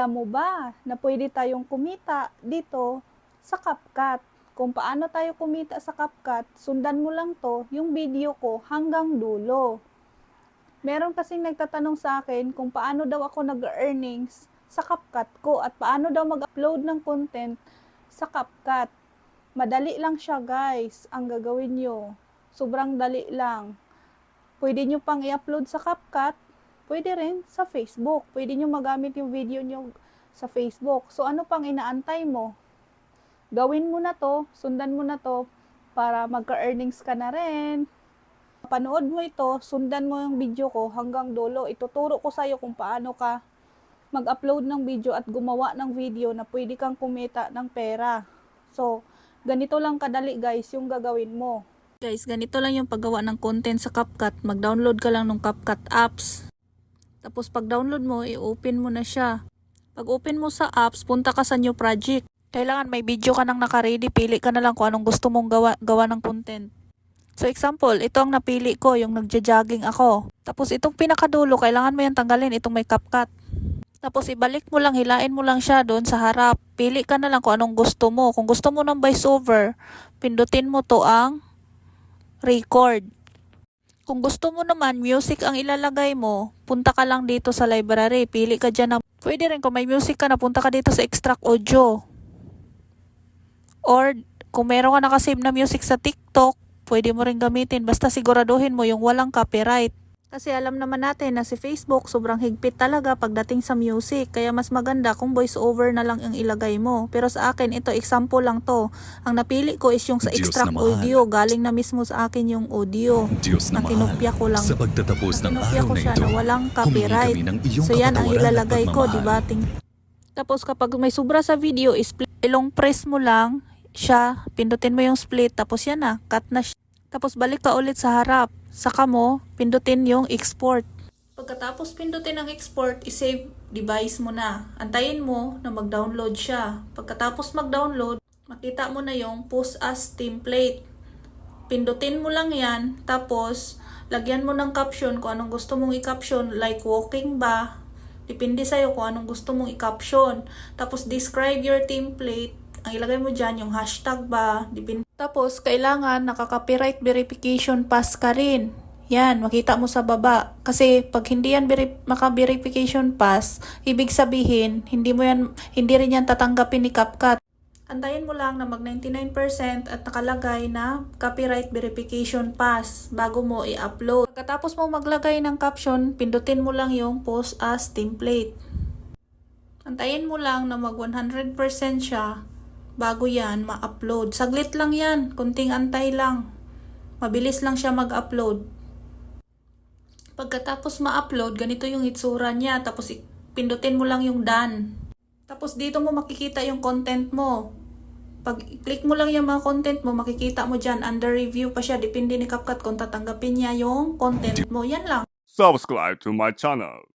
Alam mo ba na pwede tayong kumita dito sa CapCut? Kung paano tayo kumita sa CapCut, sundan mo lang to, yung video ko hanggang dulo. Meron kasing nagtatanong sa akin kung paano daw ako nag-earnings sa CapCut ko at paano daw mag-upload ng content sa CapCut. Madali lang siya guys, ang gagawin nyo. Sobrang dali lang. Pwede nyo pang i-upload sa CapCut, pwede rin sa Facebook. Pwede nyo magamit yung video nyo sa Facebook. So ano pang inaantay mo? Gawin mo na to, sundan mo na to para magka-earnings ka na rin. Panood mo ito, sundan mo yung video ko hanggang dulo. Ituturo ko sa'yo kung paano ka mag-upload ng video at gumawa ng video na pwede kang kumita ng pera. So, ganito lang kadali guys yung gagawin mo. Guys, ganito lang yung paggawa ng content sa CapCut. Mag-download ka lang ng CapCut apps. Tapos pag-download mo, i-open mo na siya. Pag open mo sa apps, punta ka sa new project. Kailangan may video ka nang naka-ready. Pili ka na lang kung anong gusto mong gawa, gawa ng content. So example, ito ang napili ko, yung nagja-jogging ako. Tapos itong pinakadulo, kailangan mo yung tanggalin, itong may CapCut. Tapos ibalik mo lang, hilain mo lang siya doon sa harap. Pili ka na lang kung anong gusto mo. Kung gusto mo ng voiceover, pindutin mo to ang record. Kung gusto mo naman, music ang ilalagay mo, punta ka lang dito sa library. Pili ka dyan na, pwede rin kung may music ka na, punta ka dito sa extract audio. Or, kung meron ka nakasave na music sa TikTok, pwede mo rin gamitin. Basta siguraduhin mo yung walang copyright. Kasi alam naman natin na si Facebook sobrang higpit talaga pagdating sa music. Kaya mas maganda kung voice over na lang ang ilagay mo. Pero sa akin, ito example lang to. Ang napili ko is yung sa Diyos extract audio. Galing na mismo sa akin yung audio. Diyos na na kinopya ko lang. sa pagtatapos ng araw na ito, na walang copyright. So yan ang ilalagay ko, di ba? Ting- Tapos kapag may sobra sa video, is ilong press mo lang siya, pindutin mo yung split, tapos yan na, cut na siya. Tapos balik ka ulit sa harap. Saka mo, pindutin yung export. Pagkatapos pindutin ang export, isave device mo na. Antayin mo na mag-download siya. Pagkatapos mag-download, makita mo na yung post as template. Pindutin mo lang yan, tapos lagyan mo ng caption kung anong gusto mong i-caption, like walking ba, Depende sa'yo kung anong gusto mong i-caption. Tapos, describe your template. Ang ilagay mo dyan, yung hashtag ba. Depende. Tapos, kailangan nakaka-copyright verification pass ka rin. Yan, makita mo sa baba. Kasi, pag hindi yan veri- maka-verification pass, ibig sabihin, hindi mo yan, hindi rin yan tatanggapin ni CapCut. Antayin mo lang na mag 99% at nakalagay na copyright verification pass bago mo i-upload. Pagkatapos mo maglagay ng caption, pindutin mo lang yung post as template. Antayin mo lang na mag 100% siya bago yan ma-upload. Saglit lang yan, kunting antay lang. Mabilis lang siya mag-upload. Pagkatapos ma-upload, ganito yung itsura niya. Tapos pindutin mo lang yung done. Tapos dito mo makikita yung content mo. Pag click mo lang yung mga content mo, makikita mo dyan, under review pa siya. Depende ni CapCut kung tatanggapin niya yung content mo. Yan lang. subscribe to my channel.